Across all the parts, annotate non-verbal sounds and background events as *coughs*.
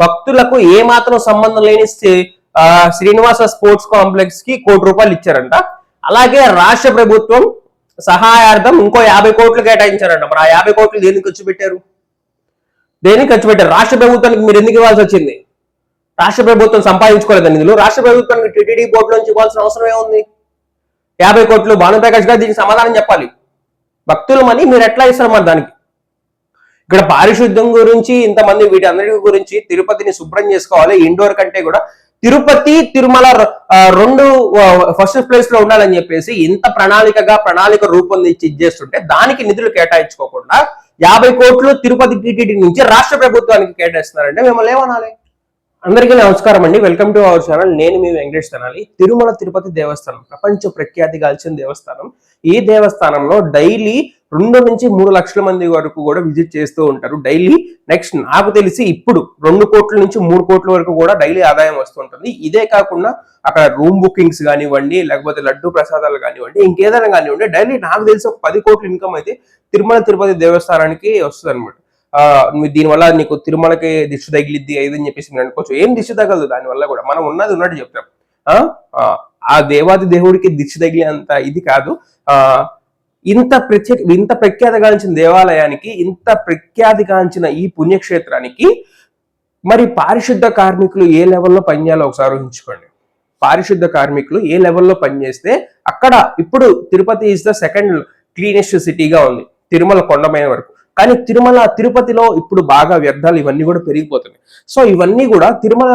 భక్తులకు ఏ మాత్రం సంబంధం లేని శ్రీనివాస స్పోర్ట్స్ కాంప్లెక్స్కి కోటి రూపాయలు ఇచ్చారంట. అలాగే రాష్ట్ర ప్రభుత్వం సహాయార్థం ఇంకో యాభై కోట్లు కేటాయించారంట. మరి ఆ యాభై కోట్లు దేనికి ఖర్చు పెట్టారు? దేనికి ఖర్చు పెట్టారు? రాష్ట్ర ప్రభుత్వానికి మీరు ఎందుకు ఇవ్వాల్సి వచ్చింది? రాష్ట్ర ప్రభుత్వం సంపాదించుకోలేదు నిధులు రాష్ట్ర ప్రభుత్వానికి టీటీడీ బోర్డు నుంచి ఇవ్వాల్సిన అవసరం ఏముంది? యాభై కోట్లు భానుప్రకాష్ గారు దీనికి సమాధానం చెప్పాలి. భక్తులు మనీ మీరు ఎట్లా ఇస్తారు మరి దానికి? ఇక్కడ పారిశుద్ధ్యం గురించి ఇంతమంది అందరి గురించి తిరుపతిని శుభ్రం చేసుకోవాలి. ఇండోర్ కంటే కూడా తిరుపతి తిరుమల రెండు ఫస్ట్ ప్లేస్లో ఉండాలని చెప్పేసి ఇంత ప్రణాళికగా ప్రణాళిక రూపొందించి ఇచ్చేస్తుంటే దానికి నిధులు కేటాయించుకోకుండా యాభై కోట్లు తిరుపతి టీటీడీ నుంచి రాష్ట్ర ప్రభుత్వానికి కేటాయిస్తున్నారంటే మిమ్మల్ని ఏమనాలి? అందరికీ నమస్కారం అండి. వెల్కమ్ టు అవర్ ఛానల్ నేను మీ వెంకటేష్ తనాలి. తిరుమల తిరుపతి దేవస్థానం ప్రపంచ ప్రఖ్యాతి గాల్చిన దేవస్థానం. ఈ దేవస్థానంలో డైలీ రెండు నుంచి మూడు లక్షల మంది వరకు కూడా విజిట్ చేస్తూ ఉంటారు. డైలీ నెక్స్ట్ నాకు తెలిసి ఇప్పుడు రెండు కోట్ల నుంచి మూడు కోట్ల వరకు కూడా డైలీ ఆదాయం వస్తుంటుంది ఇదే కాకుండా అక్కడ రూమ్ బుకింగ్స్ కానివ్వండి లేకపోతే లడ్డు ప్రసాదాలు కానివ్వండి ఇంకేదైనా కానివ్వండి డైలీ నాకు తెలిసి ఒక పది కోట్ల ఇన్కమ్ అయితే తిరుమల తిరుపతి దేవస్థానానికి వస్తుంది అనమాట దీనివల్ల నీకు తిరుమలకి దిష్టి తగిలిద్ది అది అని చెప్పేసి మీరు అనుకోవచ్చు. ఏం దిష్టి తగలదు దానివల్ల కూడా. మనం ఉన్నది ఉన్నట్టు చెప్తాం. ఆ? ఆ, ఆ దేవాది దేవుడికి దిష్టి తగిలేంత ఇది కాదు. ఆ ఇంత ప్రత్యేక ఇంత ప్రఖ్యాతిగాంచిన దేవాలయానికి ఇంత ప్రఖ్యాతిగాంచిన ఈ పుణ్యక్షేత్రానికి మరి పారిశుద్ధ కార్మికులు ఏ లెవెల్లో పనిచేయాలో ఒకసారి ఊహించుకోండి. పారిశుద్ధ కార్మికులు ఏ లెవెల్లో పనిచేస్తే అక్కడ ఇప్పుడు Tirupati is the second cleanest సిటీగా ఉంది. తిరుమల కొండమైన వరకు. కానీ తిరుమల తిరుపతిలో ఇప్పుడు బాగా వ్యర్థాలు ఇవన్నీ కూడా పెరిగిపోతున్నాయి. సో ఇవన్నీ కూడా తిరుమల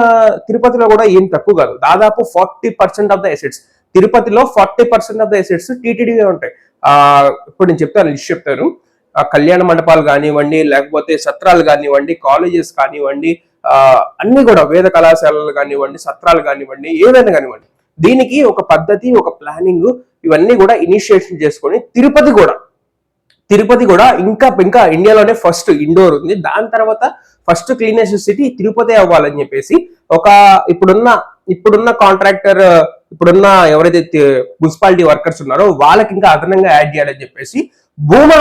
తిరుపతిలో కూడా ఏం తక్కువ కాదు. దాదాపు forty percent of the assets తిరుపతిలో forty percent of the assets టీటీడీవే ఉంటాయి. ఇప్పుడు నేను చెప్తాను లిస్ట్ చెప్తాను. కళ్యాణ మండపాలు కానివ్వండి లేకపోతే సత్రాలు కానివ్వండి కాలేజెస్ కానివ్వండి అన్ని కూడా వేద కళాశాలలు కానివ్వండి సత్రాలు కానివ్వండి ఏదైనా కానివ్వండి దీనికి ఒక పద్ధతి ఒక ప్లానింగ్ ఇవన్నీ కూడా ఇనిషియేషన్ చేసుకొని తిరుపతి కూడా తిరుపతి కూడా ఇంకా ఇంకా ఇండియాలోనే ఫస్ట్ ఇండోర్ ఉంది. దాని తర్వాత ఫస్ట్ క్లీనెస్ట్ సిటీ తిరుపతి అవ్వాలని చెప్పేసి ఒక ఇప్పుడున్న ఇప్పుడున్న కాంట్రాక్టర్ ఇప్పుడున్న ఎవరైతే మున్సిపాలిటీ వర్కర్స్ ఉన్నారో వాళ్ళకి ఇంకా అదనంగా యాడ్ చేయాలని చెప్పేసి భూమా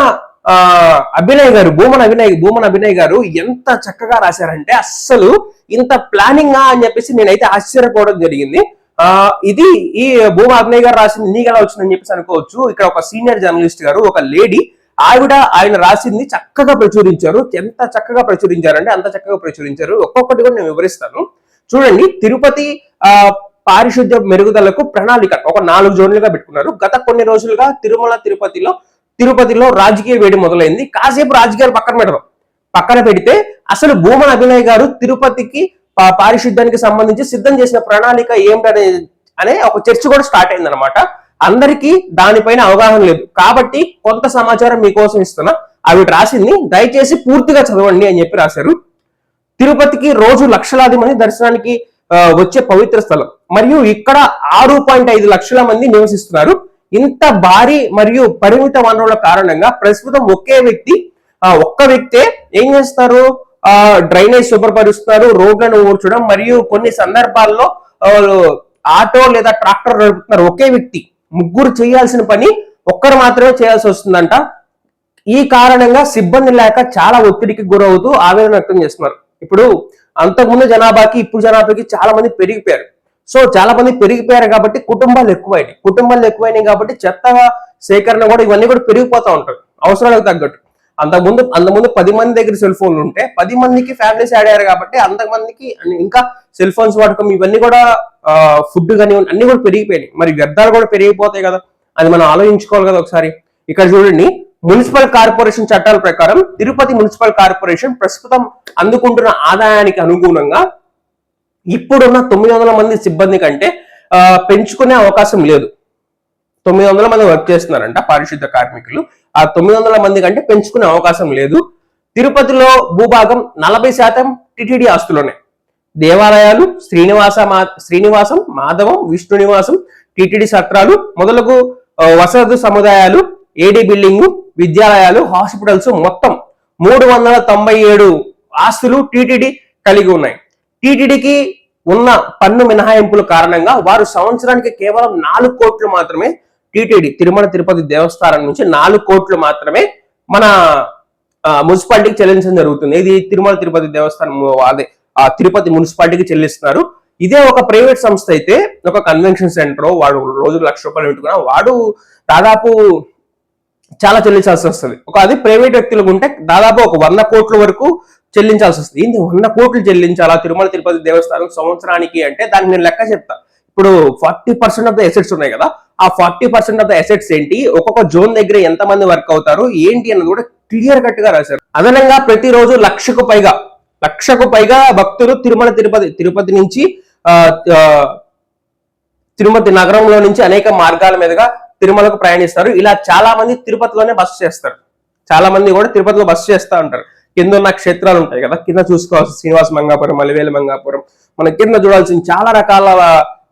అభినయ్ గారు భూమన్ అభినయ్ భూమన్ అభినయ్ గారు ఎంత చక్కగా రాశారంటే అస్సలు ఇంత ప్లానింగ్ అని చెప్పేసి నేనైతే ఆశ్చర్యపోవడం జరిగింది. ఆ ఇది ఈ భూమా అభినయ్ గారు రాసింది నీకు ఎలా వచ్చిందని చెప్పేసి అనుకోవచ్చు. ఇక్కడ ఒక సీనియర్ జర్నలిస్ట్ గారు ఒక లేడీ ఆవిడ ఆయన రాసింది చక్కగా ప్రచురించారు. ఎంత చక్కగా ప్రచురించారంటే అంత చక్కగా ప్రచురించారు. ఒక్కొక్కటి కూడా నేను వివరిస్తాను. చూడండి తిరుపతి ఆ పారిశుద్ధ్య మెరుగుదలకు ప్రణాళిక ఒక నాలుగు జోన్లుగా పెట్టుకున్నారు. గత కొన్ని రోజులుగా తిరుమల తిరుపతిలో తిరుపతిలో రాజకీయ వేడి మొదలైంది. కాసేపు రాజకీయాలు పక్కన పెడదాం. పక్కన పెడితే అసలు భూమన అభినయ్ గారు తిరుపతికి పారిశుద్ధ్యానికి సంబంధించి సిద్ధం చేసిన ప్రణాళిక ఏమిటనే అనే ఒక చర్చ కూడా స్టార్ట్ అయింది అనమాట అందరికీ దానిపైన అవగాహన లేదు. కాబట్టి కొంత సమాచారం మీకోసం ఇస్తున్నా. ఆవిడ రాసింది దయచేసి పూర్తిగా చదవండి అని చెప్పి రాశారు. తిరుపతికి రోజు లక్షలాది మంది దర్శనానికి వచ్చే పవిత్ర స్థలం. మరియు ఇక్కడ ఆరు పాయింట్ ఐదు లక్షల మంది నివసిస్తున్నారు. ఇంత భారీ మరియు పరిమిత వనరుల కారణంగా ప్రస్తుతం ఒకే వ్యక్తి ఒక్క వ్యక్తే ఏం చేస్తారు? ఆ డ్రైనేజ్ శుభ్రపరుస్తారు రోడ్లను ఊడ్చడం మరియు కొన్ని సందర్భాల్లో ఆటో లేదా ట్రాక్టర్ నడుపుతున్నారు. ఒకే వ్యక్తి. ముగ్గురు చేయాల్సిన పని ఒక్కరు మాత్రమే చేయాల్సి వస్తుందంట. ఈ కారణంగా సిబ్బంది లేక చాలా ఒత్తిడికి గురవుతూ ఆవేదన వ్యక్తం చేస్తున్నారు. ఇప్పుడు అంతకుముందు జనాభాకి ఇప్పుడు జనాభాకి చాలా మంది పెరిగిపోయారు. సో చాలా మంది పెరిగిపోయారు కాబట్టి కుటుంబాలు ఎక్కువైనాయి. కుటుంబాలు ఎక్కువైనాయి కాబట్టి చెత్త సేకరణ కూడా ఇవన్నీ కూడా పెరిగిపోతూ ఉంటాయి అవసరాలకు తగ్గట్టు. అంతకుముందు అంతకుముందు పది మంది దగ్గర సెల్ ఫోన్లు ఉంటే పది మందికి ఫ్యామిలీస్ యాడ్ అయ్యారు కాబట్టి అంతమందికి ఇంకా సెల్ ఫోన్స్ వాడకం ఇవన్నీ కూడా ఫుడ్ కానీ అన్ని కూడా పెరిగిపోయినాయి. మరి వ్యర్థాలు కూడా పెరిగిపోతాయి కదా. అది మనం ఆలోచించుకోవాలి కదా ఒకసారి. ఇక్కడ చూడండి మున్సిపల్ కార్పొరేషన్ చట్టాల ప్రకారం తిరుపతి మున్సిపల్ కార్పొరేషన్ ప్రస్తుతం అందుకుంటున్న ఆదాయానికి అనుగుణంగా ఇప్పుడున్న తొమ్మిది వందల మంది సిబ్బంది కంటే పెంచుకునే అవకాశం లేదు. తొమ్మిది వందల మంది వర్క్ చేస్తున్నారంట పారిశుద్ధ కార్మికులు. ఆ తొమ్మిది వందల మంది కంటే పెంచుకునే అవకాశం లేదు. తిరుపతిలో భూభాగం నలభై శాతం టిటిడి ఆస్తులోనే. దేవాలయాలు శ్రీనివాస మా శ్రీనివాసం మాధవం విష్ణు నివాసం టిటిడి సత్రాలు మొదలగు వసతి సముదాయాలు ఏడి బిల్డింగ్ విద్యాలయాలు హాస్పిటల్స్ మొత్తం మూడు వందల తొంభై ఏడు ఆస్తులు టిటిడి కలిగి ఉన్నాయి. టిటిడికి ఉన్న పన్ను మినహాయింపుల కారణంగా వారు సంవత్సరానికి కేవలం నాలుగు కోట్లు మాత్రమే టిటిడి తిరుమల తిరుపతి దేవస్థానం నుంచి నాలుగు కోట్లు మాత్రమే మన మున్సిపాలిటీకి చెల్లించడం జరుగుతుంది. ఇది తిరుమల తిరుపతి దేవస్థానం అదే ఆ, తిరుపతి మున్సిపాలిటీకి చెల్లిస్తున్నారు. ఇదే ఒక ప్రైవేట్ సంస్థ అయితే ఒక కన్వెన్షన్ సెంటర్ వాడు రోజు లక్ష రూపాయలు పెట్టుకున్నా వాడు దాదాపు చాలా చెల్లించాల్సి వస్తుంది. ఒక అది ప్రైవేట్ వ్యక్తులకు ఉంటే దాదాపు ఒక వంద కోట్ల వరకు చెల్లించాల్సి వస్తుంది. ఏంటి వంద కోట్లు చెల్లించాలా? తిరుమల తిరుపతి దేవస్థానం సంవత్సరానికి అంటే దానికి నేను లెక్క చెప్తా. ఇప్పుడు forty percent of the assets ఉన్నాయి కదా ఆ forty percent of the assets ఏంటి? ఒక్కొక్క జోన్ దగ్గర ఎంత మంది వర్క్ అవుతారు? ఏంటి అన్నది కూడా క్లియర్ కట్గా రాశారు. అదనంగా ప్రతిరోజు లక్షకు పైగా లక్షకు పైగా భక్తులు తిరుమల తిరుపతి తిరుపతి నుంచి తిరుమతి నగరంలో నుంచి అనేక మార్గాల మీదుగా తిరుమలకు ప్రయాణిస్తారు. ఇలా చాలా మంది తిరుపతిలోనే బస్సు చేస్తారు. చాలా మంది కూడా తిరుపతిలో బస్సు చేస్తూ ఉంటారు. కింద ఉన్న క్షేత్రాలు ఉంటాయి కదా కింద చూసుకోవాల్సిన శ్రీనివాస మంగాపురం మలివేలు మంగాపురం మన కింద చూడాల్సిన చాలా రకాల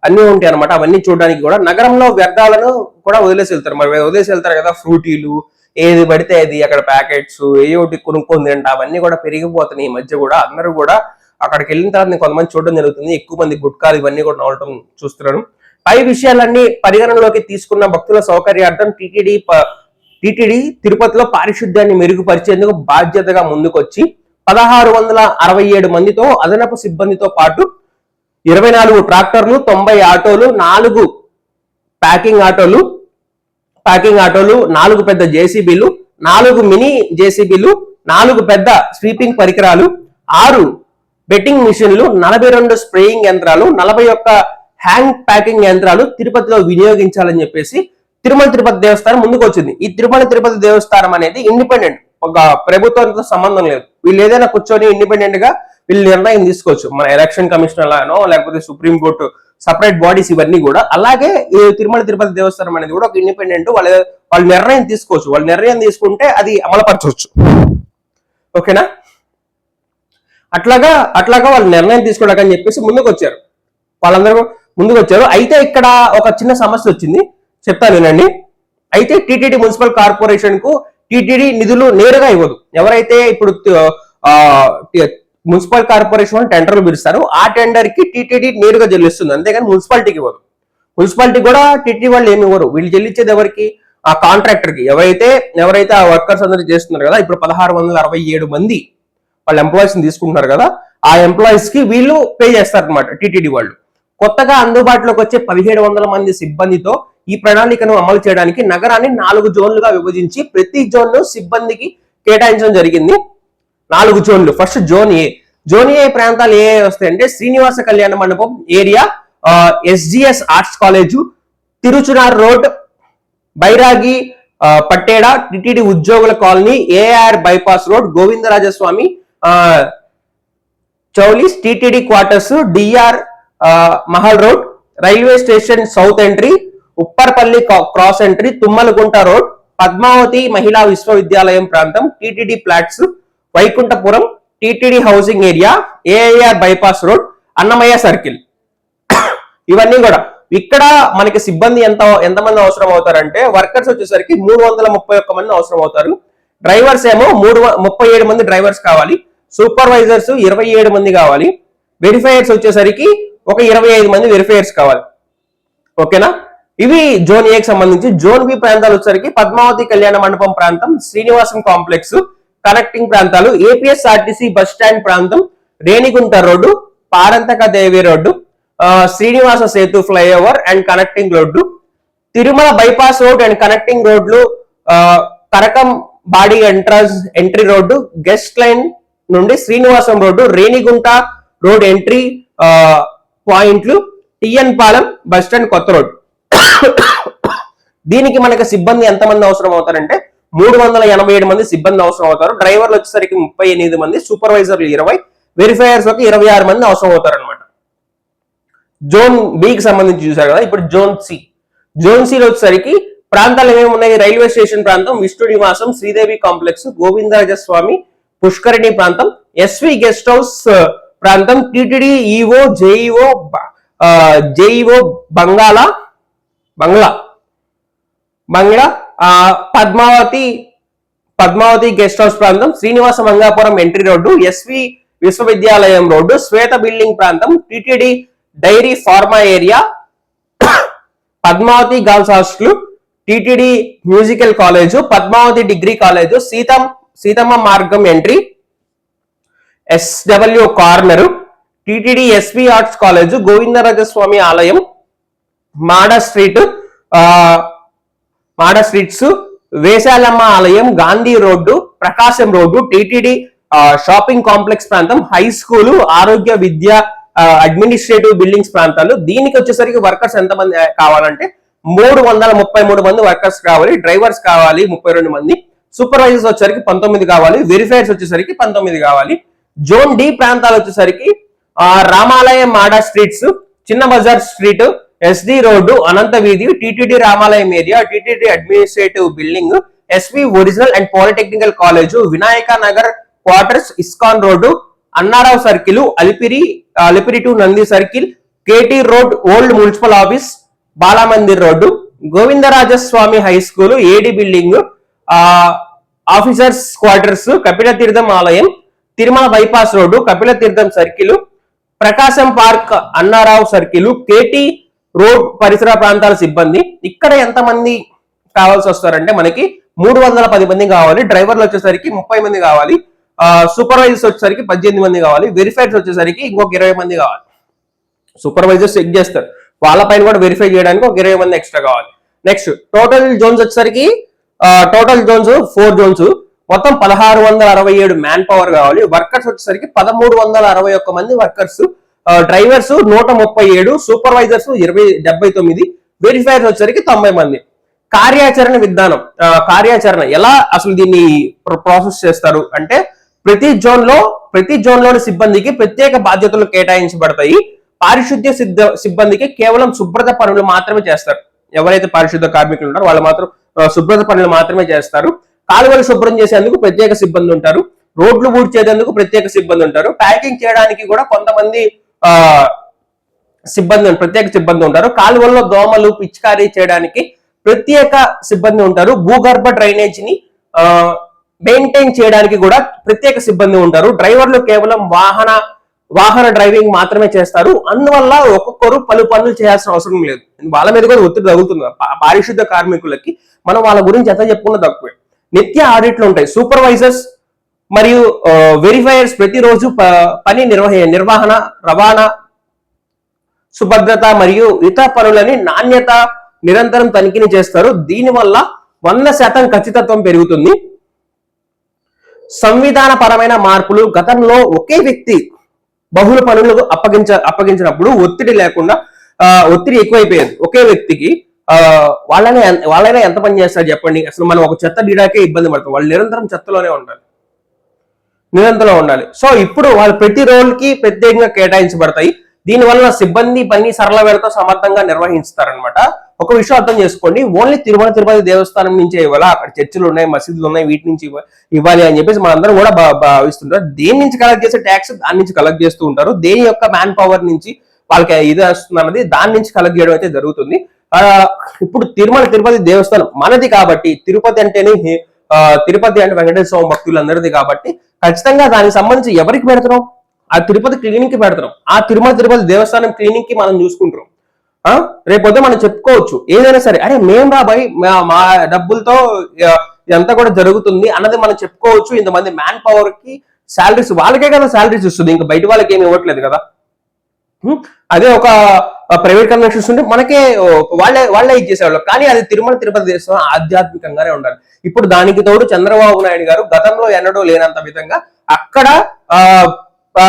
అన్ని ఉంటాయి అనమాట అవన్నీ చూడడానికి కూడా నగరంలో వ్యర్థాలను కూడా వదిలేసి వెళ్తారు. మరి వదిలేసి వెళ్తారు కదా ఫ్రూటీలు ఏది పడితే అది అక్కడ ప్యాకెట్స్ ఏ ఒకటి కొనుక్కొని తింటా అవన్నీ కూడా పెరిగిపోతున్నాయి. ఈ మధ్య కూడా అందరూ కూడా అక్కడికి వెళ్ళిన తర్వాత కొంతమంది చూడడం జరుగుతుంది. ఎక్కువ మంది గుట్కాలు ఇవన్నీ కూడా నవ్వటం చూస్తున్నాను పై విషయాలన్నీ పరిగణనలోకి తీసుకున్న భక్తుల సౌకర్యార్థం టిటిడి టిటిడి తిరుపతిలో పారిశుద్ధ్యాన్ని మెరుగుపరిచేందుకు బాధ్యతగా ముందుకొచ్చి పదహారు వందల అరవై ఏడు మందితో అదనపు సిబ్బందితో పాటు ఇరవై నాలుగు ట్రాక్టర్లు తొంభై ఆటోలు నాలుగు ప్యాకింగ్ ఆటోలు ప్యాకింగ్ ఆటోలు నాలుగు పెద్ద జేసీబీలు నాలుగు మినీ జేసీబీలు నాలుగు పెద్ద స్వీపింగ్ పరికరాలు ఆరు బెట్టింగ్ మిషన్లు నలభై రెండు స్ప్రేయింగ్ యంత్రాలు నలభై ఒక్క హ్యాంగ్ ప్యాకింగ్ యంత్రాలు తిరుపతిలో వినియోగించాలని చెప్పేసి తిరుమల తిరుపతి దేవస్థానం ముందుకు వచ్చింది. ఈ తిరుమల తిరుపతి దేవస్థానం అనేది ఇండిపెండెంట్ ఒక ప్రభుత్వంతో సంబంధం లేదు. వీళ్ళు ఏదైనా కూర్చొని ఇండిపెండెంట్గా వీళ్ళు నిర్ణయం తీసుకోవచ్చు. మన ఎలక్షన్ కమిషనర్ లానో లేకపోతే సుప్రీం కోర్టు సపరేట్ బాడీస్ ఇవన్నీ కూడా. అలాగే ఈ తిరుమల తిరుపతి దేవస్థానం అనేది కూడా ఒక ఇండిపెండెంట్ వాళ్ళ వాళ్ళు నిర్ణయం తీసుకోవచ్చు. వాళ్ళు నిర్ణయం తీసుకుంటే అది అమలుపరచవచ్చు. ఓకేనా? అట్లాగా అట్లాగా వాళ్ళు నిర్ణయం తీసుకోవడానికి అని చెప్పేసి ముందుకు వచ్చారు. వాళ్ళందరూ ముందుకు వచ్చారు అయితే ఇక్కడ ఒక చిన్న సమస్య వచ్చింది. చెప్తాను వినండి. అయితే టిటిడి మున్సిపల్ కార్పొరేషన్కు టిటిడి నిధులు నేరుగా ఇవ్వదు. ఎవరైతే ఇప్పుడు మున్సిపల్ కార్పొరేషన్ వాళ్ళు టెండర్లు పిలుస్తారు ఆ టెండర్కి టిటిడి నేరుగా చెల్లిస్తుంది. అంతేగాని మున్సిపాలిటీకి ఇవ్వదు. మున్సిపాలిటీ కూడా టిటిడి వాళ్ళు ఏమి ఇవ్వరు. వీళ్ళు చెల్లించేది ఎవరికి? ఆ కాంట్రాక్టర్కి ఎవరైతే ఎవరైతే ఆ వర్కర్స్ అందరూ చేస్తున్నారు కదా ఇప్పుడు పదహారు వందల అరవై ఏడు మంది వాళ్ళ ఎంప్లాయీస్ తీసుకుంటున్నారు కదా ఆ ఎంప్లాయీస్కి వీళ్ళు పే చేస్తారు అనమాట టిటిడి వాళ్ళు. కొత్తగా అందుబాటులోకి వచ్చే పదిహేడు వందల మంది సిబ్బందితో ఈ ప్రణాళికను అమలు చేయడానికి నగరాన్ని నాలుగు జోన్లుగా విభజించి ప్రతి జోన్ను సిబ్బందికి కేటాయించడం జరిగింది. నాలుగు జోన్లు. First zone A. Zone A ప్రాంతాలు ఏ వస్తాయంటే Srinivasa Kalyana Mandapam area SGS arts college Tiruchanur road Bairagi Patteda TTD ఉద్యోగుల colony AR bypass road Govindarajaswamy చౌలీస్ TTD quarters DR Mahal road railway station south entry Upparapalli cross entry Tummalagunta road Padmavathi Mahila Vishwavidyalayam ప్రాంతం TTD flats Vaikunthapuram TTD housing area AIR bypass road Annamayya circle. ఇవన్నీ కూడా. ఇక్కడ మనకి సిబ్బంది ఎంత ఎంతమంది అవసరం అవుతారంటే workers వచ్చేసరికి మూడు వందల ముప్పై ఒక్క మంది అవసరం అవుతారు. డ్రైవర్స్ ఏమో మూడు వ- ముప్పై ఏడు మంది డ్రైవర్స్ కావాలి. సూపర్వైజర్స్ ఇరవై ఏడు మంది కావాలి. వెరిఫైయర్స్ వచ్చేసరికి ఒక ఇరవై ఐదు మంది వెరిఫైయర్స్ కావాలి. ఓకేనా? ఇవి జోన్ ఏకి సంబంధించి జోన్ బి ప్రాంతాలు వచ్చేసరికి పద్మావతి కళ్యాణ మండపం ప్రాంతం శ్రీనివాసం కాంప్లెక్స్ కనెక్టింగ్ ప్రాంతాలు ఏపీఎస్ఆర్టీసీ బస్ స్టాండ్ ప్రాంతం Renigunta road Paranthaka Devi road Srinivasa Sethu flyover and connecting road Tirumala bypass road and connecting రోడ్లు Karakambadi entrance entry road guest line నుండి Srinivasam road Renigunta road entry పాయింట్లు TN Palem bus stand కొత్త road. దీనికి మనకి సిబ్బంది ఎంతమంది అవసరం అవుతారంటే మూడు వందల ఎనభై ఏడు మంది సిబ్బంది అవసరం అవుతారు. డ్రైవర్లు వచ్చేసరికి ముప్పై ఎనిమిది మంది సూపర్వైజర్లు ఇరవై వెరిఫైయర్స్ ఒక ఇరవై ఆరు మంది అవసరం అవుతారు అనమాట జోన్ బికి సంబంధించి చూసారు కదా ఇప్పుడు జోన్ సి జోన్ సి వచ్చేసరికి ప్రాంతాలు ఏమేమి ఉన్నాయి? రైల్వే స్టేషన్ ప్రాంతం విష్ణు నివాసం శ్రీదేవి కాంప్లెక్స్ గోవిందరాజస్వామి పుష్కరిణి ప్రాంతం ఎస్వి గెస్ట్ హౌస్ ప్రాంతం టీటీడీ ఈఓ జేఈఓ జేఈఓ బంగాళా బంగ్లా. బంగ్లా పద్మావతి పద్మావతి గెస్ట్ హౌస్ ప్రాంతం Srinivasa Mangapuram entry road SV Vishwavidyalayam road Swetha building ప్రాంతం TTD dairy farm area Padmavathi girls hostel TTD musical college Padmavathi degree college సీతం Seethamma మార్గం entry SW corner TTD SV arts college Govindarajaswamy ఆలయం మాడ street మాడ streets Vesalamma ఆలయం Gandhi road Prakasam road TTD shopping complex ప్రాంతం high school ఆరోగ్య విద్య administrative buildings ప్రాంతాలు. దీనికి వచ్చేసరికి workers ఎంతమంది కావాలంటే మూడు వందల ముప్పై మూడు మంది వర్కర్స్ కావాలి డ్రైవర్స్ కావాలి ముప్పై రెండు మంది. సూపర్వైజర్స్ వచ్చేసరికి పంతొమ్మిది కావాలి వెరిఫైర్స్ వచ్చేసరికి పంతొమ్మిది కావాలి. జోన్ డి ప్రాంతాలు వచ్చేసరికి రామాలయం మాడా స్ట్రీట్స్ చిన్న Bazar street SD road Anantha వీధి టిటిడి రామాలయం area TTD administrative building SV original and polytechnical college Vinayaka Nagar quarters ISKCON road Annarao circle Alipiri Alipiri to Nandi circle KT road old municipal office Balamandir road Govindarajaswamy high school AD building officers quarters Kapila Theertham ఆలయం Tirumala bypass road Kapila Theertham circle Prakasam park Annarao circle KT road పరిసర ప్రాంతాల సిబ్బంది. ఇక్కడ ఎంతమంది కావాల్సి వస్తారంటే మనకి మూడు వందల పది మంది కావాలి. డ్రైవర్లు వచ్చేసరికి ముప్పై మంది కావాలి. సూపర్వైజర్స్ వచ్చేసరికి పద్దెనిమిది మంది కావాలి. వెరిఫైర్స్ వచ్చేసరికి ఇంకొక ఇరవై మంది కావాలి. సూపర్వైజర్స్ చెక్ చేస్తారు. వాళ్ళ పైన కూడా వెరిఫై చేయడానికి ఒక ఇరవై మంది ఎక్స్ట్రా కావాలి. నెక్స్ట్ టోటల్ జోన్స్ వచ్చేసరికి టోటల్ జోన్స్ ఫోర్ జోన్స్. మొత్తం పదహారు వందల అరవై ఏడు మ్యాన్ పవర్ కావాలి. వర్కర్స్ వచ్చేసరికి పదమూడు వందల అరవై ఒక్క మంది వర్కర్స్ డ్రైవర్స్ uh, నూట ముప్పై ఏడు సూపర్వైజర్స్ ఇరవై డెబ్బై తొమ్మిది వెరిఫైర్స్ వచ్చేసరికి తొంభై మంది. కార్యాచరణ విధానం uh, కార్యాచరణ ఎలా అసలు దీన్ని ప్రాసెస్ చేస్తారు అంటే ప్రతి జోన్లో ప్రతి జోన్లోని సిబ్బందికి ప్రత్యేక బాధ్యతలు కేటాయించబడతాయి. పారిశుద్ధ్య సిద్ధ సిబ్బందికి కేవలం శుభ్రత పనులు మాత్రమే చేస్తారు. ఎవరైతే పారిశుద్ధ కార్మికులు ఉన్నారో వాళ్ళు మాత్రం uh, శుభ్రత పనులు మాత్రమే చేస్తారు. కాలువలు శుభ్రం చేసేందుకు ప్రత్యేక సిబ్బంది ఉంటారు. రోడ్లు ఊడ్చేందుకు ప్రత్యేక సిబ్బంది ఉంటారు. ప్యాకింగ్ చేయడానికి కూడా కొంతమంది ఆ సిబ్బంది ప్రత్యేక సిబ్బంది ఉంటారు. కాలువల్లో దోమలు పిచికారీ చేయడానికి ప్రత్యేక సిబ్బంది ఉంటారు. భూగర్భ డ్రైనేజీని మెయింటైన్ చేయడానికి కూడా ప్రత్యేక సిబ్బంది ఉంటారు. డ్రైవర్లు కేవలం వాహన వాహన డ్రైవింగ్ మాత్రమే చేస్తారు. అందువల్ల ఒక్కొక్కరు పలు పనులు చేయాల్సిన అవసరం లేదు. వాళ్ళ మీద కూడా ఒత్తిడి తగ్గుతుంది పారిశుద్ధ కార్మికులకి మనం వాళ్ళ గురించి ఎంత చెప్పుకున్నా తక్కువే. నిత్య ఆడిట్లు ఉంటాయి. సూపర్వైజర్స్ మరియు వెరిఫైయర్స్ ప్రతిరోజు ప- పని నిర్వహ నిర్వహణ రవాణా సుభద్రత మరియు ఇతర పనులని నాణ్యత నిరంతరం తనిఖీని చేస్తారు. దీనివల్ల వంద శాతం ఖచ్చితత్వం పెరుగుతుంది. సంవిధాన పరమైన మార్పులు గతంలో ఒకే వ్యక్తి బహుళ పనులకు అప్పగించ అప్పగించినప్పుడు ఒత్తిడి లేకుండా ఒత్తిడి ఎక్కువైపోయేది. ఒకే వ్యక్తికి వాళ్ళనే వాళ్ళైనా ఎంత పని చేస్తారు చెప్పండి. అసలు మనం ఒక చెత్త డీడాకే ఇబ్బంది పడతాం. వాళ్ళు నిరంతరం చెత్తలోనే ఉండాలి. నిరంతరం ఉండాలి. సో ఇప్పుడు వాళ్ళు ప్రతి రోల్కి ప్రత్యేకంగా కేటాయించబడతాయి. దీనివల్ల సిబ్బంది పని సరళ వేళతో సమర్థంగా నిర్వహిస్తారనమాట ఒక విషయం అర్థం చేసుకోండి. ఓన్లీ తిరుమల తిరుపతి దేవస్థానం నుంచే ఇవ్వాలా? అక్కడ చర్చిలు ఉన్నాయి మసీదులు ఉన్నాయి వీటి నుంచి ఇవ్వాలి అని చెప్పేసి మనందరం కూడా భావిస్తుంటారు. దేని నుంచి కలెక్ట్ చేసే ట్యాక్స్ దాని నుంచి కలెక్ట్ చేస్తూ ఉంటారు. దేని యొక్క మ్యాన్ పవర్ నుంచి వాళ్ళకి ఇది వస్తుంది అన్నది దాని నుంచి కలెక్ట్ చేయడం అయితే జరుగుతుంది. ఇప్పుడు తిరుమల తిరుపతి దేవస్థానం మనది కాబట్టి తిరుపతి అంటేనే తిరుపతి అంటే వెంకటేశ్వర స్వామి భక్తులందరిది కాబట్టి ఖచ్చితంగా దానికి సంబంధించి ఎవరికి పెడతాం? ఆ తిరుపతి క్లినిక్కి పెడతాం. ఆ తిరుమల తిరుపతి దేవస్థానం క్లినిక్కి మనం చూసుకుంటాం. ఆ? రేపొద్దు మనం చెప్పుకోవచ్చు. ఏదైనా సరే అరే మేం రా మా- మా డబ్బులతో ఇదంతా కూడా జరుగుతుంది అన్నది మనం చెప్పుకోవచ్చు. ఇంతమంది మ్యాన్ పవర్కి శాలరీస్ వాళ్ళకే కదా శాలరీస్ ఇస్తుంది. ఇంకా బయట వాళ్ళకి ఏమి ఇవ్వట్లేదు కదా. అదే ఒక ప్రైవేట్ కన్వెన్షన్స్ ఉంటే మనకే వాళ్ళే వాళ్ళే ఇచ్చేసేవాళ్ళు కానీ అది తిరుమల తిరుపతి దేశం ఆధ్యాత్మికంగానే ఉండాలి. ఇప్పుడు దానికి తోడు చంద్రబాబు నాయుడు గారు గతంలో ఎన్నడూ లేనంత విధంగా అక్కడ ఆ, ఆ,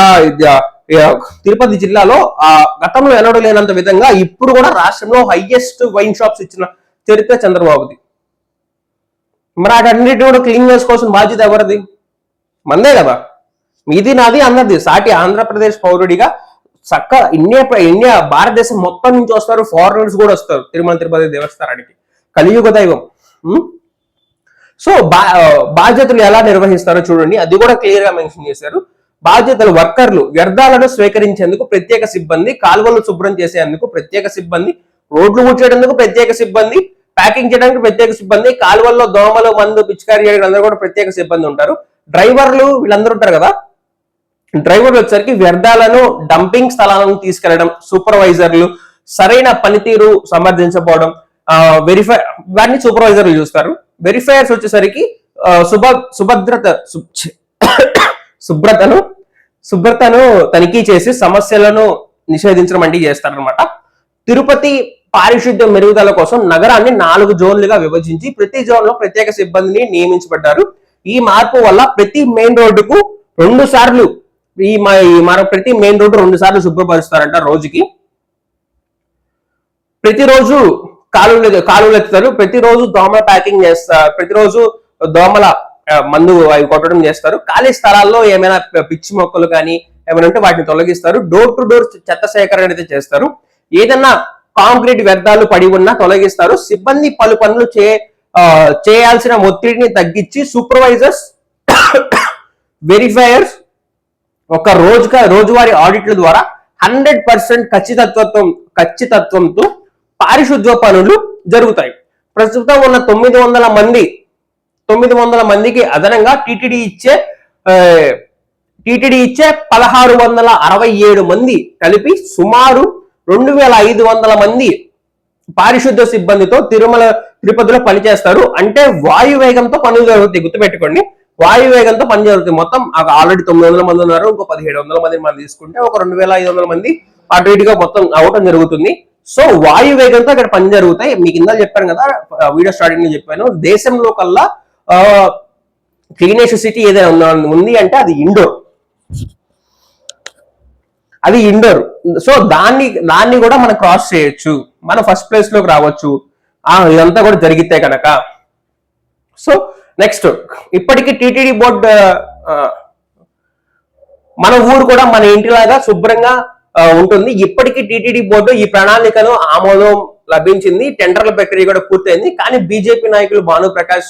తిరుపతి జిల్లాలో ఆ గతంలో ఎన్నడూ లేనంత విధంగా ఇప్పుడు కూడా రాష్ట్రంలో హైయెస్ట్ వైన్ షాప్స్ ఇచ్చిన చరిత్ర చంద్రబాబుది. మరి అటన్నిటి కూడా క్లీన్ చేసుకోవాల్సిన బాధ్యత ఎవరిది? మందే కదా. మీది నాది అన్నది. సాటి ఆంధ్రప్రదేశ్ పౌరుడిగా చక్క ఇండియా ఇండియా భారతదేశం మొత్తం నుంచి వస్తారు ఫారినర్స్ కూడా వస్తారు తిరుమల తిరుపతి దేవస్థానానికి. కలియుగ దైవం. సో బా బాధ్యతలు ఎలా నిర్వహిస్తారో చూడండి. అది కూడా క్లియర్గా మెన్షన్ చేశారు. బాధ్యతలు వర్కర్లు వ్యర్థాలను స్వీకరించేందుకు ప్రత్యేక సిబ్బంది కాలువలు శుభ్రం చేసేందుకు ప్రత్యేక సిబ్బంది రోడ్లు కూర్చేటందుకు ప్రత్యేక సిబ్బంది ప్యాకింగ్ చేయడానికి ప్రత్యేక సిబ్బంది కాలువల్లో దోమలు మందు పిచికారీ చేయడానికి అందరూ కూడా ప్రత్యేక సిబ్బంది ఉంటారు. డ్రైవర్లు వీళ్ళందరూ ఉంటారు కదా? డ్రైవర్లు వచ్చేసరికి వ్యర్థాలను డంపింగ్ స్థలాలను తీసుకెళ్ళడం సూపర్వైజర్లు సరైన పనితీరు సమర్థించకపోవడం వెరిఫై వాటిని సూపర్వైజర్లు చూస్తారు. వెరిఫైయర్స్ వచ్చేసరికి శుభ సుభద్రత *coughs* శుభ్రతను శుభ్రతను తనిఖీ చేసి సమస్యలను నిషేధించడం వంటివి చేస్తారనమాట తిరుపతి పారిశుద్ధ్య మెరుగుదల కోసం నగరాన్ని నాలుగు జోన్లుగా విభజించి ప్రతి జోన్లో ప్రత్యేక సిబ్బందిని నియమించబడ్డారు. ఈ మార్పు వల్ల ప్రతి మెయిన్ రోడ్డుకు రెండు సార్లు ఈ మ- ఈ మన ప్రతి మెయిన్ రోడ్డు రెండు సార్లు శుభ్రపరుస్తారంట రోజుకి. ప్రతిరోజు కాలువలు కాలువలు ఎత్తుతారు. ప్రతిరోజు దోమల ప్యాకింగ్ చేస్తారు ప్రతిరోజు దోమల మందు అవి కొట్టడం చేస్తారు. ఖాళీ స్థలాల్లో ఏమైనా పిచ్చి మొక్కలు కానీ ఏమైనా ఉంటే వాటిని తొలగిస్తారు. డోర్ టు డోర్ చెత్త సేకరణ అయితే చేస్తారు. ఏదన్నా కాంక్రీట్ వ్యర్థాలు పడి ఉన్నా తొలగిస్తారు. సిబ్బంది పలు పనులు చే చేయాల్సిన ఒత్తిడిని తగ్గించి సూపర్వైజర్స్ వెరిఫైయర్స్ *coughs* ఒక రోజుగా రోజువారీ ఆడిట్ల ద్వారా హండ్రెడ్ పర్సెంట్ ఖచ్చితత్వం ఖచ్చితత్వంతో పారిశుద్ధ్య పనులు జరుగుతాయి. ప్రస్తుతం ఉన్న తొమ్మిది వందల మంది తొమ్మిది వందల మందికి అదనంగా టిటిడి ఇచ్చే టిటిడి ఇచ్చే పదహారు వందల అరవై ఏడు మంది కలిపి సుమారు రెండు వేల ఐదు వందల మంది పారిశుద్ధ్య సిబ్బందితో తిరుమల తిరుపతిలో పనిచేస్తారు. అంటే వాయు వేగంతో పనులు జరుగుతాయి. గుర్తుపెట్టుకోండి. వాయు వేగంతో పని జరుగుతుంది మొత్తం ఆల్రెడీ తొమ్మిది వందల మంది ఉన్నారు ఇంకో పదిహేడు వందల మంది మనం తీసుకుంటే ఒక రెండు వేల ఐదు వందల మంది అటు ఇటుగా మొత్తం అవటం జరుగుతుంది. సో వాయు వేగంతో అక్కడ పని జరుగుతాయి. మీకు ఇందా చెప్పాను కదా వీడియో స్టార్టింగ్ చెప్పాను. దేశంలో కల్లా క్లీనెస్ట్ సిటీ ఏదైనా ఉంది అంటే అది ఇండోర్. అది ఇండోర్. సో దాన్ని దాన్ని కూడా మనం క్రాస్ చేయొచ్చు. మనం ఫస్ట్ ప్లేస్లోకి రావచ్చు. ఆ ఇదంతా కూడా జరిగితే కనుక సో నెక్స్ట్ ఇప్పటికీ టిటిడి బోర్డు మన ఊరు కూడా మన ఇంటిలాగా శుభ్రంగా ఉంటుంది. ఇప్పటికీ టీటీడీ బోర్డు ఈ ప్రణాళికను ఆమోదం లభించింది. టెండర్ల ప్రక్రియ కూడా పూర్తయింది. కానీ బీజేపీ నాయకులు భానుప్రకాష్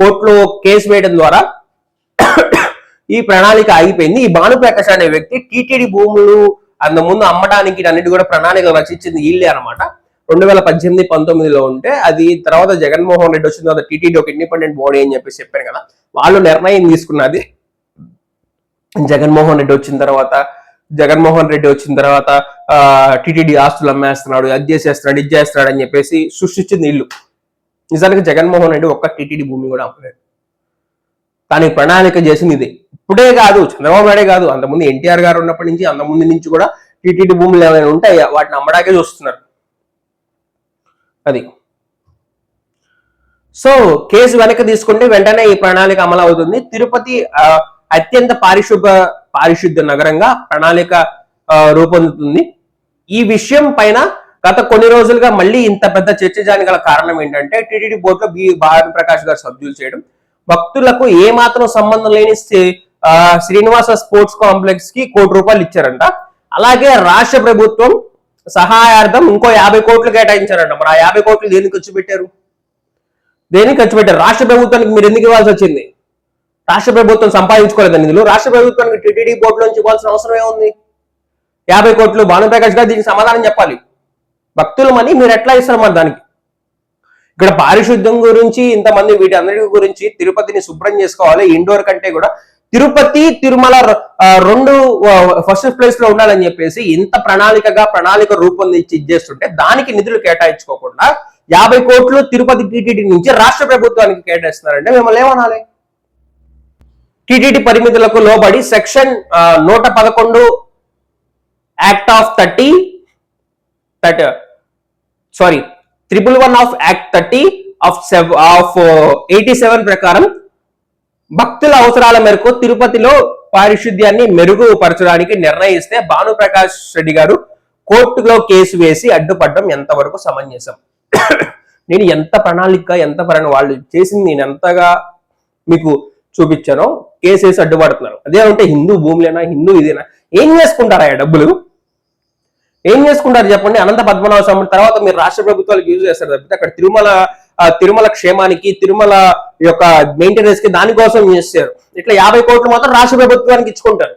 కోర్టులో కేసు వేయడం ద్వారా ఈ ప్రణాళిక ఆగిపోయింది. ఈ భానుప్రకాష్ అనే వ్యక్తి టీటీడీ భూములు అంత ముందు అమ్మడానికి అన్నిటి కూడా ప్రణాళిక రచించింది. వీళ్ళే అనమాట రెండు వేల పద్దెనిమిది పంతొమ్మిదిలో ఉంటే అది తర్వాత జగన్మోహన్ రెడ్డి వచ్చిన తర్వాత టీటీడీ ఒక ఇండిపెండెంట్ బాడీ అని చెప్పేసి చెప్పాను కదా. వాళ్ళు నిర్ణయం తీసుకున్నది జగన్మోహన్ రెడ్డి వచ్చిన తర్వాత జగన్మోహన్ రెడ్డి వచ్చిన తర్వాత టీటీడీ ఆస్తులు అమ్మేస్తున్నాడు అది చేసేస్తున్నాడు ఇది చేస్తున్నాడు అని చెప్పేసి సృష్టించింది ఇల్లు. నిజానికి జగన్మోహన్ రెడ్డి ఒక్క టీటీడీ భూమి కూడా అమ్మలేదు. కానీ ప్రణాళిక చేసింది ఇదే. ఇప్పుడే కాదు చంద్రబాబు నాయుడే కాదు అంతకుముందు ఎన్టీఆర్ గారు ఉన్నప్పటి నుంచి అంతకుముందు నుంచి కూడా టీటీడీ భూములు ఏమైనా ఉంటాయి వాటిని అమ్మడాకే చూస్తున్నారు. అది. సో కేసు వెనక్కి తీసుకుంటే వెంటనే ఈ ప్రణాళిక అమలు అవుతుంది. తిరుపతి అత్యంత పారిశుభ్ర పారిశుద్ధ్య నగరంగా ప్రణాళిక రూపొందుతుంది. ఈ విషయం పైన గత కొన్ని రోజులుగా మళ్ళీ ఇంత పెద్ద చర్చ జాని గల కారణం ఏంటంటే టీటీడీ బోర్డులో బి భారతి ప్రకాష్ గారు సభ్యులు చేయడం. భక్తులకు ఏ మాత్రం సంబంధం లేని శ్రీనివాస స్పోర్ట్స్ కాంప్లెక్స్కి కోటి రూపాయలు ఇచ్చారంట. అలాగే రాష్ట్ర ప్రభుత్వం సహాయార్థం ఇంకో యాభై కోట్లు కేటాయించారంట మరి ఆ యాభై కోట్లు దేనికి ఖర్చు పెట్టారు? దేనికి ఖర్చు పెట్టారు? రాష్ట్ర ప్రభుత్వానికి మీరు ఎందుకు ఇవ్వాల్సి వచ్చింది? రాష్ట్ర ప్రభుత్వం సంపాదించుకోలేదండి ఇందులో రాష్ట్ర ప్రభుత్వానికి టీటీడీ బోర్డు నుంచి ఇవ్వాల్సిన అవసరం ఏముంది? యాభై కోట్లు భానుప్రకాష్ గారు దీనికి సమాధానం చెప్పాలి. భక్తుల మనీ మీరు ఎట్లా ఇస్తారు మరి దానికి? ఇక్కడ పారిశుద్ధ్యం గురించి ఇంతమంది వీటి అందరి గురించి తిరుపతిని శుభ్రం చేసుకోవాలి. ఇండోర్ కంటే కూడా తిరుపతి తిరుమల రెండు ఫస్ట్ ప్లేస్లో ఉండాలని చెప్పేసి ఇంత ప్రణాళికగా ప్రణాళిక రూపొందించి ఇచ్చేస్తుంటే దానికి నిధులు కేటాయించుకోకుండా యాభై కోట్లు తిరుపతి టీటీడీ నుంచి రాష్ట్ర ప్రభుత్వానికి కేటాయిస్తున్నారంటే మిమ్మల్ని ఏమనాలి? టీటీడీ పరిమితులకు లోబడి సెక్షన్ నూట పదకొండు act of thirty thirty sorry triple one of act thirty of of eighty seven ప్రకారం భక్తుల అవసరాల మేరకు తిరుపతిలో పారిశుద్ధ్యాన్ని మెరుగుపరచడానికి నిర్ణయిస్తే భానుప్రకాష్ రెడ్డి గారు కోర్టులో కేసు వేసి అడ్డుపడడం ఎంతవరకు సమంజసం? *coughs* నేను ఎంత ప్రణాళిక ఎంత ప్రణాళిక వాళ్ళు చేసింది నేను ఎంతగా మీకు చూపించానో కేసు వేసి అడ్డుపడుతున్నారు. అదే ఉంటే హిందూ భూములేనా హిందూ ఇదేనా? ఏం చేసుకుంటారా డబ్బులు? ఏం చేసుకుంటారు చెప్పండి? అనంత పద్మనాభ స్వామి తర్వాత మీరు రాష్ట్ర ప్రభుత్వాలకు యూజ్ చేస్తారు తప్పితే అక్కడ తిరుమల తిరుమల క్షేమానికి తిరుమల యొక్క మెయింటెనెన్స్కి దానికోసం చేస్తారు ఇట్లా యాభై కోట్లు మాత్రం రాష్ట్ర ప్రభుత్వానికి ఇచ్చుకుంటారు.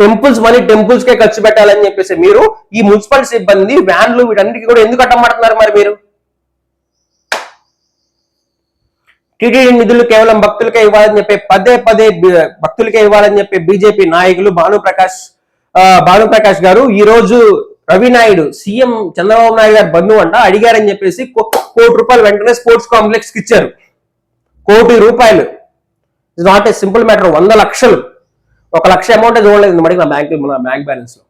టెంపుల్స్ మనీ టెంపుల్స్ కే ఖర్చు పెట్టాలని చెప్పేసి మీరు ఈ మున్సిపల్ సిబ్బంది వ్యాన్లు వీటన్నిటికీ కూడా ఎందుకు అడ్డమాడుతున్నారు మరి మీరు? టీటీడీ నిధులు కేవలం భక్తులకే ఇవ్వాలని చెప్పి పదే పదే భక్తులకే ఇవ్వాలని చెప్పి బీజేపీ నాయకులు భానుప్రకాష్ భానుప్రకాష్ గారు ఈ రోజు రవి నాయుడు సీఎం చంద్రబాబు నాయుడు గారు బంధువు అంట అడిగారని చెప్పేసి కోటి రూపాయలు వెంటనే స్పోర్ట్స్ కాంప్లెక్స్కి ఇచ్చారు. కోటి రూపాయలు. It's not a simple matter వంద లక్షలు. ఒక లక్ష అమౌంట్ చూడలేదు మరి నా బ్యాంక్ నా బ్యాంక్ బ్యాలెన్స్లో.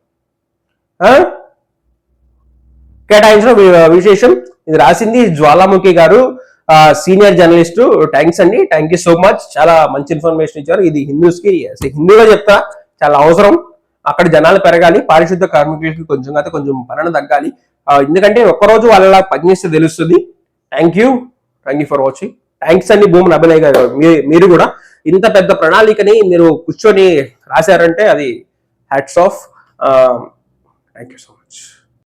కేటాయించిన విశేషం. ఇది రాసింది Jwalamukhi garu. Senior journalist. Thanks అండి. థ్యాంక్ యూ సో మచ్ చాలా మంచి ఇన్ఫర్మేషన్ ఇచ్చారు. ఇది హిందూస్కి అసలు హిందీలో చెప్తా. చాలా అవసరం. అక్కడ జనాలు పెరగాలి పారిశుద్ధ కార్మికులకి కొంచెం అయితే కొంచెం పనులు తగ్గాలి. ఎందుకంటే ఒక్కరోజు వాళ్ళ పనిచేస్తే తెలుస్తుంది. Thank you thank you for watching thanks అండి భూమి అభినయ్ గారు. మీ- మీరు కూడా ఇంత పెద్ద ప్రణాళికని మీరు కూర్చొని రాశారంటే అది hats off thank you so much